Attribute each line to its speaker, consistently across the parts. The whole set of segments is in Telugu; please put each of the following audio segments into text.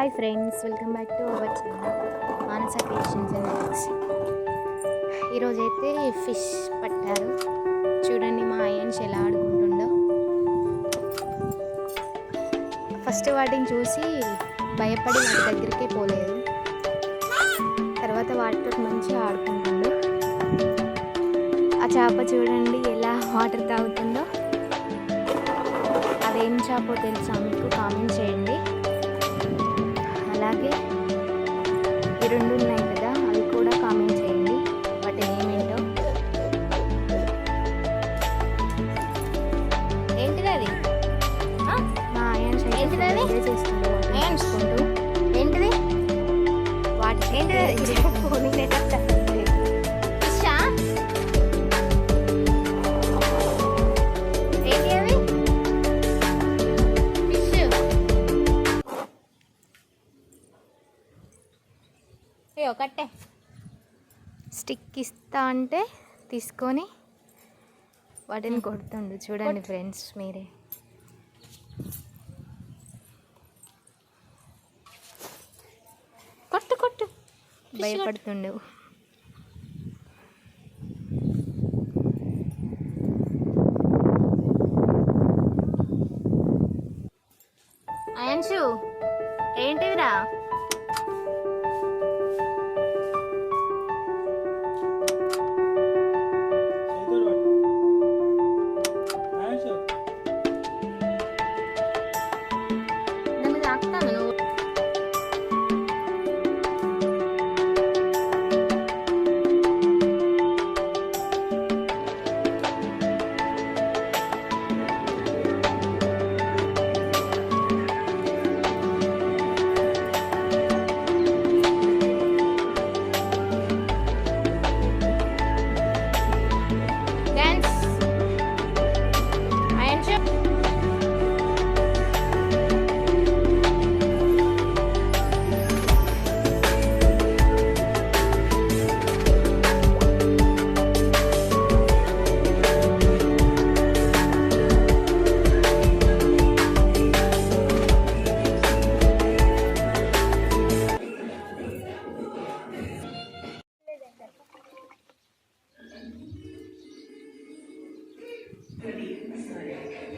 Speaker 1: Hi friends welcome back to our channel Manasa creations and ఈరోజు అయితే ఫిష్ పట్టారు. చూడండి మా అయ్యన్స్ ఎలా ఆడుకుంటుండో. ఫస్ట్ వాటిని చూసి భయపడి వాటి దగ్గరికే పోలేదు. తర్వాత వాటితో మంచిగా ఆడుకుంటుండు. ఆ చేప చూడండి ఎలా వాటర్ తాగుతుందో. అదేం చేపో తెలుసా మీకు? కామెంట్ చేయండి. రెండు ఉన్నాయి కదా అవి కూడా కామెంట్ చేయండి వాటి ఏమేంటో ఏంటిది అది మా
Speaker 2: ఏంటిది అది? అయాన్స్?
Speaker 1: చూసుకుంటూ
Speaker 2: ఏంటిది
Speaker 1: వాటి
Speaker 2: ఏంటిది అది? ఫిషా కట్టే
Speaker 1: స్టిక్ ఇస్తా అంటే తీసుకొని వాటిని కొడుతుండు. చూడండి ఫ్రెండ్స్ మీరే.
Speaker 2: కొట్టు కొట్టు.
Speaker 1: భయపడుతుండు.
Speaker 2: అయాన్షు ఏంటివిరా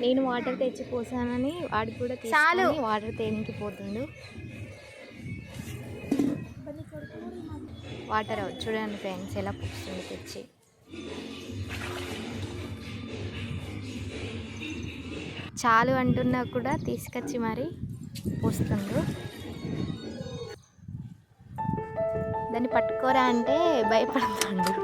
Speaker 1: నేను వాటర్ తెచ్చి పోసానని వాడు కూడా
Speaker 2: చాలు.
Speaker 1: వాటర్ తేనికి పోతుండు. వాటర్ చూడండి ఫ్రెండ్స్ ఎలా పోస్తుంది తెచ్చి. చాలు అంటున్నా కూడా తీసుకొచ్చి మరి పోస్తుండు. దాన్ని పట్టుకోరా అంటే భయపడుతుండు.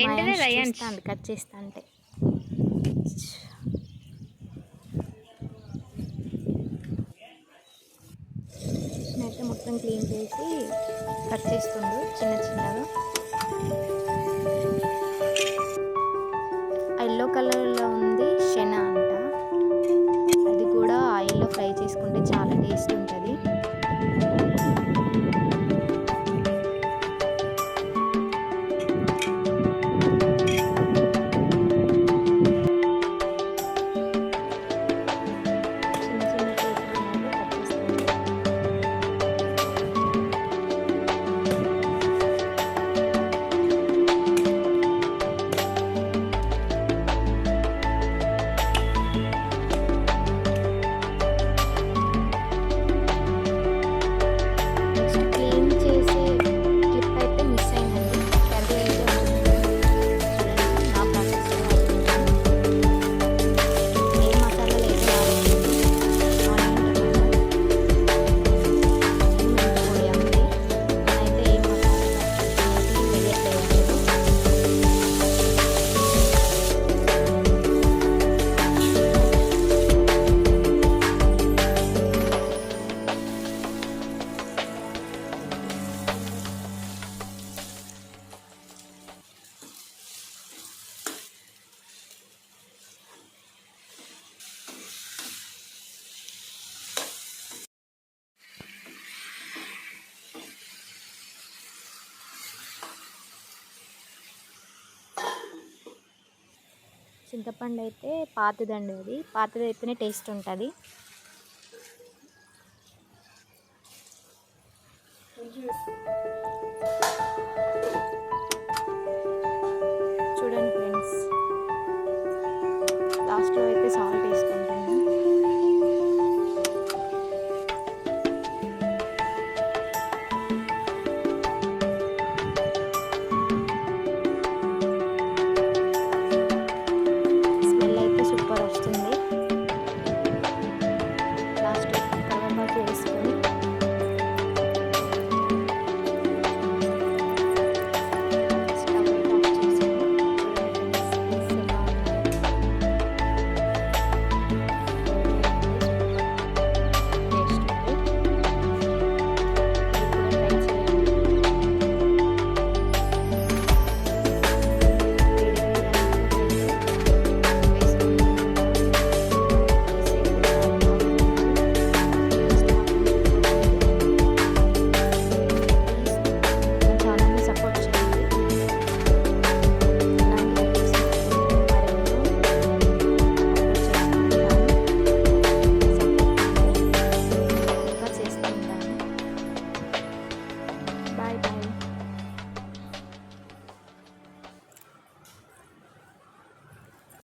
Speaker 2: ఏంటిది రయాన్స్
Speaker 1: కట్ చేస్తా అంటే అయితే మొత్తం క్లీన్ చేసి కట్ చేస్తుండు చిన్న చిన్నగా. చింతపండు అయితే పాతదండి అది పాతది అయితేనే టేస్ట్ ఉంటుంది Thank you.